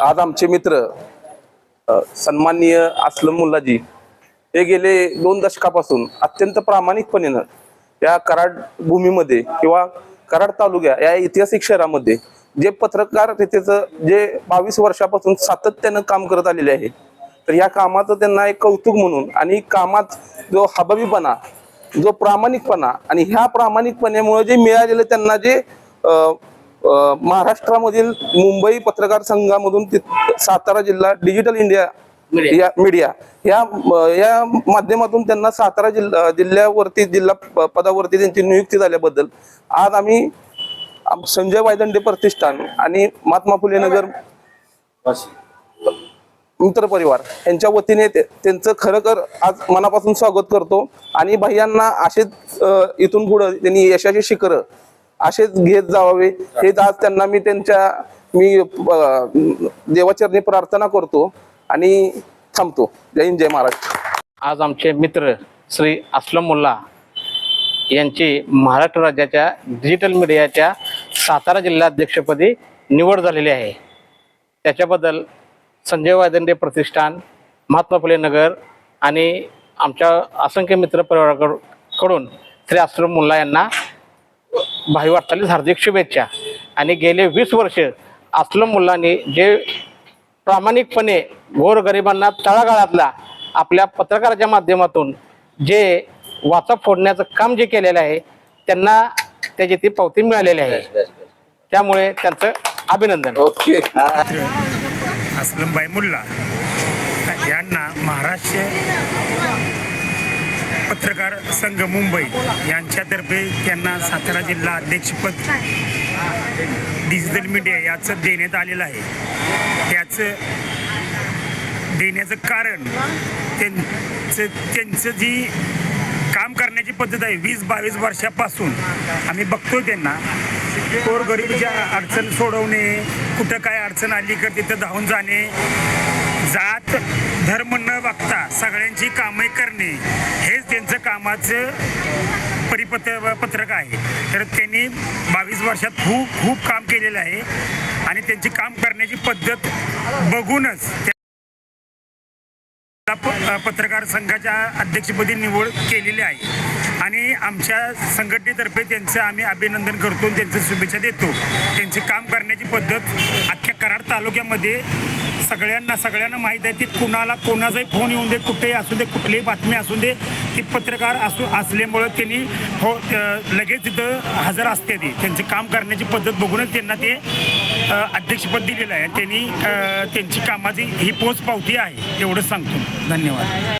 आज आमचे मित्र सन्माननीय असलम मुल्लाजी हे गेले दोन दशकापासून अत्यंत प्रामाणिकपणेनं या कराड भूमीमध्ये किंवा कराड तालुक्या या ऐतिहासिक शहरामध्ये जे पत्रकार तिथेचं जे बावीस वर्षापासून सातत्यानं काम करत आलेले आहे तर या कामाचं त्यांना एक कौतुक म्हणून आणि कामात जो हबाबीपणा जो प्रामाणिकपणा आणि ह्या प्रामाणिकपणामुळे जे मिळालेलं त्यांना जे महाराष्ट्रामधील मुंबई पत्रकार संघामधून सातारा जिल्हा डिजिटल इंडिया या मीडिया या या माध्यमातून त्यांना सातारा जिल्हा जिल्ह्यावरती जिल्हा पदावरती त्यांची नियुक्ती झाल्याबद्दल आज आम्ही आम- संजय वायदंडे प्रतिष्ठान आणि महात्मा फुले नगर मित्र परिवार यांच्या वतीने त्यांचं खरं कर आज मनापासून स्वागत करतो. आणि भैयांना असेच इथून पुढं त्यांनी यशाचे शिखर असेच घेत जावावे. हेच आज त्यांना मी त्यांच्या मी देवाचरणी प्रार्थना करतो आणि थांबतो. जय हिंद जय महाराष्ट्र. आज आमचे मित्र श्री असलम मुल्ला यांची महाराष्ट्र राज्याच्या डिजिटल मीडियाच्या सातारा जिल्हाध्यक्षपदी निवड झालेली आहे. त्याच्याबद्दल संजय वायदंडे प्रतिष्ठान महात्मा फुले नगर आणि आमच्या असंख्य मित्रपरिवाराकडून श्री असलम मुल्ला यांना भाई वाटचालीस हार्दिक शुभेच्छा. आणि गेले वीस वर्ष असलम मुल्लांनी जे प्रामाणिकपणे गोरगरिबांना तळागाळातला आपल्या पत्रकाराच्या माध्यमातून जे वाचा फोडण्याचं काम जे केलेलं आहे त्यांना त्याची ती पावती मिळालेली आहे. त्यामुळे त्यांचं अभिनंदन. ओके असलमबाई मुल्ला यांना महाराष्ट्र पत्रकार संघ मुंबई यांच्यातर्फे त्यांना सातारा जिल्हा अध्यक्षपद डिजिटल मीडिया याचं देण्यात आलेलं आहे. त्याचं देण्याचं कारण त्यांचं त्यांचं जी काम करण्याची पद्धत आहे वीस बावीस वर्षापासून आम्ही बघतो त्यांना. गोरगरिबीच्या अडचण सोडवणे कुठं काय अडचण आली का तिथं धावून जाणे जात धर्म न बघता सगळ्यांची कामे करणे कामाचं परिपत्र पत्रक आहे. तर त्यांनी बावीस वर्षात खूप खूप काम केलेलं आहे. आणि त्यांची काम करण्याची पद्धत बघूनच त्या- पत्रकार संघाच्या अध्यक्षपदी निवड केलेली आहे. आणि आमच्या संघटनेतर्फे त्यांचं आम्ही अभिनंदन करतो त्यांचं शुभेच्छा देतो. त्यांचे काम करण्याची पद्धत अख्ख्या कराड तालुक्यामध्ये सगळ्यांना सगळ्यांना माहीत आहे. की कुणाला कोणाचाही फोन येऊन दे कुठेही असू दे कुठलीही बातमी असू दे ती पत्रकार असू असल्यामुळं त्यांनी हो लगेच तिथं हजर असते ती. त्यांचे काम करण्याची पद्धत बघूनच त्यांना ते अध्यक्षपद दिलेलं आहे. त्यांनी त्यांची कामाची ही पोच पावती आहे एवढंच सांगतो. धन्यवाद